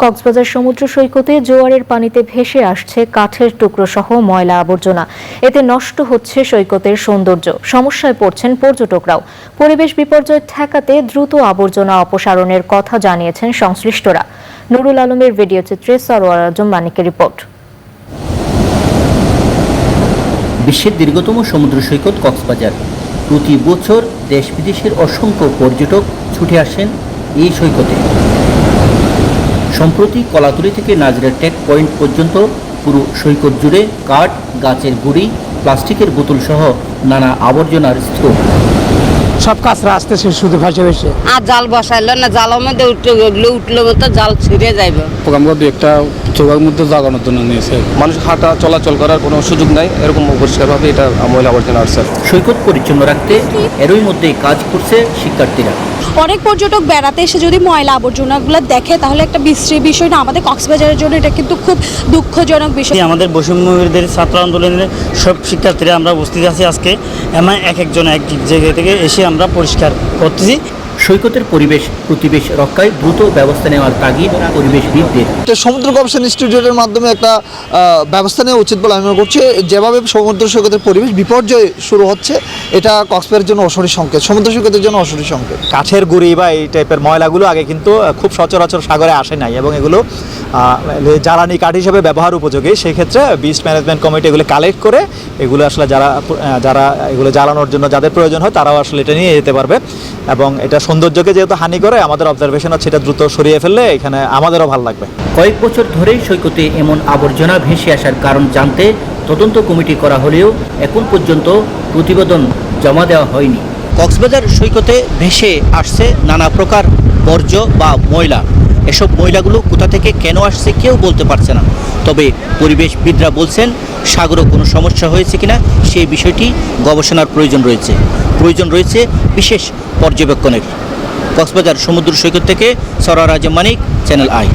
কক্সবাজার সমুদ্র সৈকতে জোয়ারের পানিতে ভেসে আসছে কাঠের টুকরো সহ ময়লা আবর্জনা। এতে নষ্ট হচ্ছে সৈকতের সৌন্দর্য। সমস্যায় পড়ছেন পর্যটকরাও। পরিবেশ বিপর্যয় ঠেকাতে দ্রুত আবর্জনা অপসারণের কথা জানিয়েছেন সংশ্লিষ্টরা। নুরুল আলমের ভিডিও চিত্রে সরোয়ার আজম মানিকের রিপোর্ট। বিশ্বের দীর্ঘতম সমুদ্র সৈকত কক্সবাজার। প্রতি বছর দেশ বিদেশের অসংখ্য পর্যটক ছুটে আসেন এই সৈকতে। সম্প্রতি কলাতুলি থেকে নাজরের টেক পয়েন্ট পর্যন্ত পুরো সৈকত জুড়ে কাঠ গাছের গুড়ি প্লাস্টিকের বোতল সহ নানা আবর্জনার স্তূপ সব কাঁচরা আসতেছে শুধু ভাসে ভেসে। আর জাল বসাইলো না জালের মধ্যে উঠলে ওগুলো উঠলে মতো জাল ছিঁড়ে যাইবে। প্রোগ্রামগুলো দু একটা চোখের মধ্যে জাগানোর জন্য নিয়েছে। মানুষ হাঁটা চলাচল করার কোনো সুযোগ নাই এরকম পরিষ্কারভাবে এটা ময়লা আবর্জনা আসছে সৈকত পরিচ্ছন্ন রাখতে এরই মধ্যে কাজ করছে শিক্ষার্থীরা। অনেক পর্যটক বেড়াতে এসে যদি ময়লা আবর্জনাগুলো দেখে, তাহলে একটা বিশ্রী বিষয় না। আমাদের কক্সবাজারের জন্য এটা কিন্তু খুব দুঃখজনক বিষয়। আমাদের বৈষম্যদের ছাত্র আন্দোলনের সব শিক্ষার্থীরা আমরা উপস্থিত আছি আজকে। এমন এক একজন এক জায়গা থেকে এসে আমরা পরিষ্কার করতেছি। সৈকতের পরিবেশ প্রতিবেশ রক্ষায় দ্রুত ব্যবস্থা নেওয়ার তাগিদ পরিবেশবিদদের। সমুদ্র গবেষণা ইনস্টিটিউটের মাধ্যমে একটা ব্যবস্থা নেওয়া উচিত বলে আমি মনে করছি। যেভাবে সমুদ্র সৈকতের পরিবেশ বিপর্যয় শুরু হচ্ছে এটা কক্সবাজারের জন্য অসরি সংকেত সমুদ্র সৈকতের জন্য অসরি সংকেত। কাঠের গুঁড়ি বা এই টাইপের ময়লাগুলো আগে কিন্তু খুব সচরাচর সাগরে আসে নাই এবং এগুলো জ্বালানি কাঠ হিসেবে ব্যবহার উপযোগী। সেই ক্ষেত্রে বিচ ম্যানেজমেন্ট কমিটি এগুলো কালেক্ট করে এগুলো আসলে যারা যারা এগুলো জ্বালানোর জন্য যাদের প্রয়োজন হয় তারাও আসলে এটা নিয়ে যেতে পারবে এবং এটা সৌন্দর্যকে যেহেতু হানি করে, আমাদের অবজারভেশন হচ্ছে এটা দ্রুত সরিয়ে ফেললে এখানে আমাদেরও ভালো লাগবে। কয়েক বছর ধরেই সৈকতে এমন আবর্জনা ভেসে আসার কারণ জানতে তদন্ত কমিটি করা হলেও এখন পর্যন্ত প্রতিবেদন জমা দেওয়া হয়নি। কক্সবাজার সৈকতে ভেসে আসছে নানা প্রকার বর্জ্য বা ময়লা। এসব ময়লাগুলো কোথা থেকে কেন আসছে কেউ বলতে পারছে না। তবে পরিবেশবিদরা বলছেন, সাগরে কোনো সমস্যা হয়েছে কিনা সেই বিষয়টি গবেষণার প্রয়োজন রয়েছে। প্রয়োজন রয়েছে বিশেষ পর্যবেক্ষণের। কক্সবাজার সমুদ্র সৈকত থেকে সরার মানিক, চ্যানেল আই।